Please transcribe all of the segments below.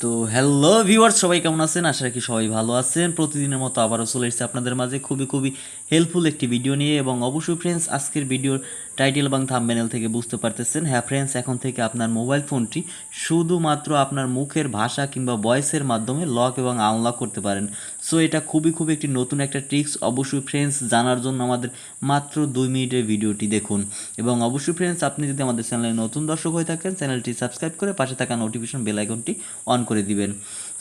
তো hello viewers সবাই কেমন আছেন? আশা রাখি সবাই ভালো আছেন। প্রতিদিনের মতো আবারও চলে এসেছে আপনাদের মাঝে খুবই খুবই হেল্পফুল একটি ভিডিও নিয়ে। এবং অবশ্যই ফ্রেন্ডস আজকের ভিডিওর টাইটেল এবং থাম্বনেল থেকে বুঝতে পারতেছেন। হ্যাঁ ফ্রেন্ডস এখন থেকে আপনার মোবাইল ফোনটি শুধুমাত্র আপনার মুখের ভাষা কিংবা ভয়েসের মাধ্যমে লক এবং আনলক করতে পারেন। সো এটা খুবই খুবই একটি নতুন একটা ট্রিক্স অবশ্যই ফ্রেন্ডস জানার জন্য আমাদের মাত্র দুই মিনিটের ভিডিওটি দেখুন। এবং অবশ্যই ফ্রেন্ডস আপনি যদি আমাদের চ্যানেলে নতুন দর্শক হয়ে থাকেন চ্যানেলটি সাবস্ক্রাইব করে পাশে থাকা নোটিফিকেশন বেল আইকনটি অন করে দিবেন।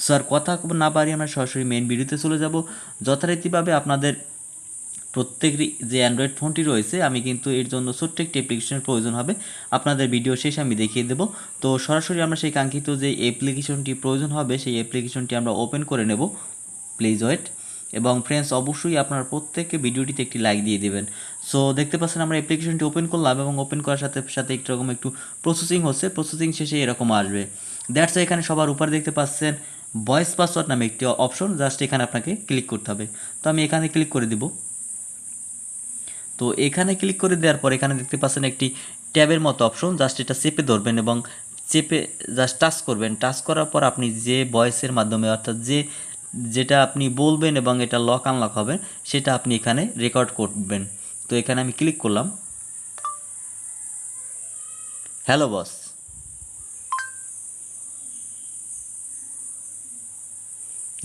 সো আর কথা না পারি আমরা সরাসরি মেন ভিডিওতে চলে যাব। যথারীতিভাবে আপনাদের প্রত্যেকটি যে অ্যান্ড্রয়েড ফোনটি রয়েছে, আমি কিন্তু এর জন্য ছোট্ট একটি অ্যাপ্লিকেশনের প্রয়োজন হবে। আপনাদের ভিডিও শেষে আমি দেখিয়ে দেবো। তো সরাসরি আমরা সেই কাঙ্ক্ষিত যে অ্যাপ্লিকেশনটি প্রয়োজন হবে, সেই অ্যাপ্লিকেশনটি আমরা ওপেন করে নেব। প্লিজ ওয়েট এবং ফ্রেন্ডস অবশ্যই আপনার প্রত্যেককে ভিডিওটিতে একটি লাইক দিয়ে দেবেন। সো দেখতে পাচ্ছেন আমরা অ্যাপ্লিকেশনটি ওপেন করলাম এবং ওপেন করার সাথে সাথে একটু রকম একটু প্রসেসিং হচ্ছে। প্রসেসিং শেষে এরকম আসবে। দ্যাটস এখানে সবার উপরে দেখতে পাচ্ছেন ভয়েস পাসওয়ার্ড নামে একটি অপশন জাস্ট এখানে আপনাকে ক্লিক করতে হবে। তো আমি এখানে ক্লিক করে দিব। তো এখানে ক্লিক করে দেওয়ার পর এখানে দেখতে পাচ্ছেন একটি ট্যাবের মতো অপশন জাস্ট এটা চেপে ধরবেন এবং চেপে জাস্ট টাচ করবেন। টাচ করার পর আপনি যে ভয়েসের মাধ্যমে, অর্থাৎ যে, যেটা আপনি বলবেন এবং এটা লক আনলক হবে, সেটা আপনি এখানে রেকর্ড করবেন। তো এখানে আমি ক্লিক করলাম। হ্যালো বস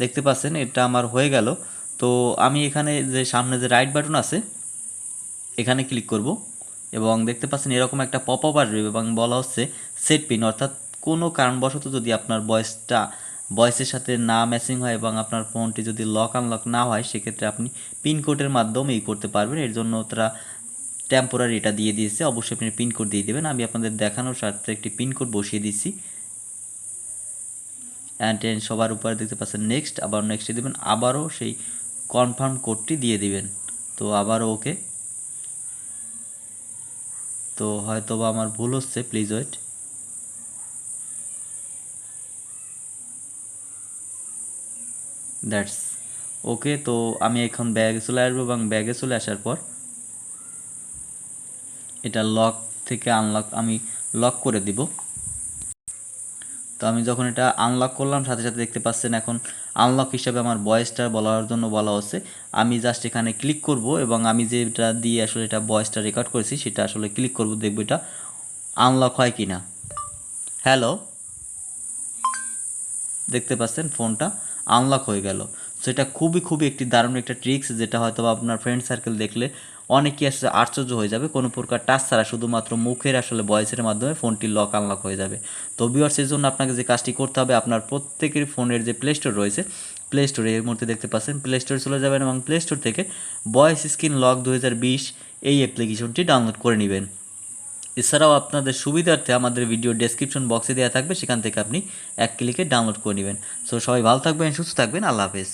দেখতে পাচ্ছেন, এটা আমার হয়ে গেল। তো আমি এখানে যে সামনে যে রাইট বাটন আছে এখানে ক্লিক করব এবং দেখতে পাচ্ছেন এরকম একটা পপ আপ আসবে এবং বলা হচ্ছে সেট পিন অর্থাৎ কোনো কারণবশত যদি আপনার ভয়েসটা ভয়েসের সাথে না ম্যাচিং হয় এবং আপনার ফোনটি যদি লক আনলক না হয়, সেক্ষেত্রে আপনি পিনকোডের মাধ্যমে এই করতে পারবেন। এর জন্য তারা টেম্পোরারি এটা দিয়ে দিয়েছে। অবশ্যই আপনি পিনকোড দিয়ে দেবেন। আমি আপনাদের দেখানোর স্বার্থে একটি পিনকোড বসিয়ে দিচ্ছি। অ্যান্ড সবার উপরে দেখতে পাচ্ছেন নেক্সট আবার নেক্সটে দেবেন। আবারও সেই কনফার্ম কোডটি দিয়ে দিবেন। তো আবারও ওকে তো হয়তো বা আমার ভুল হচ্ছে প্লিজ ওয়েট দ্যাটস ওকে তো আমি এখন ব্যাগে চলে আসব এবং ব্যাগে চলে আসার পর এটা লক থেকে আনলক আমি লক করে দিব। তো আমি যখন এটা আনলক করলাম, সাথে সাথে দেখতে পাচ্ছেন এখন আনলক হিসাবে আমার ভয়েসটা বলার জন্য বলা হচ্ছে। আমি জাস্ট এখানে ক্লিক করব এবং আমি যেটা দিয়ে আসলে এটা ভয়েসটা রেকর্ড করেছি, সেটা আসলে ক্লিক করব, দেখব এটা আনলক হয় কি না হ্যালো দেখতে পাচ্ছেন ফোনটা আনলক হয়ে গেল। সো এটা খুবই খুবই একটি দারুণ একটা ট্রিক্স যেটা হয়তো আপনার ফ্রেন্ড সার্কেল দেখলে অনেকেই আসলে আশ্চর্য হয়ে যাবে, কোনো প্রকার টাচ ছাড়া শুধুমাত্র মুখের আসলে ভয়েসের মাধ্যমে ফোনটি লক আনলক হয়ে যাবে। তো ভিউয়ার্সের জন্য আপনাকে যে কাজটি করতে হবে, আপনার প্রত্যেকের ফোনের যে প্লে স্টোর রয়েছে প্লে স্টোরে এর মধ্যে দেখতে পাচ্ছেন প্লে স্টোরে চলে যাবেন এবং প্লে স্টোর থেকে ভয়েস স্ক্রিন লক দু হাজার বিশ এই অ্যাপ্লিকেশনটি ডাউনলোড করে নেবেন। এছাড়াও আপনাদের সুবিধার্থে আমাদের ভিডিও ডেসক্রিপশন বক্সে দেওয়া থাকবে, সেখান থেকে আপনি এক ক্লিকে ডাউনলোড করে নেবেন। সো সবাই ভালো থাকবেন, সুস্থ থাকবেন, আল্লাহ হাফেজ।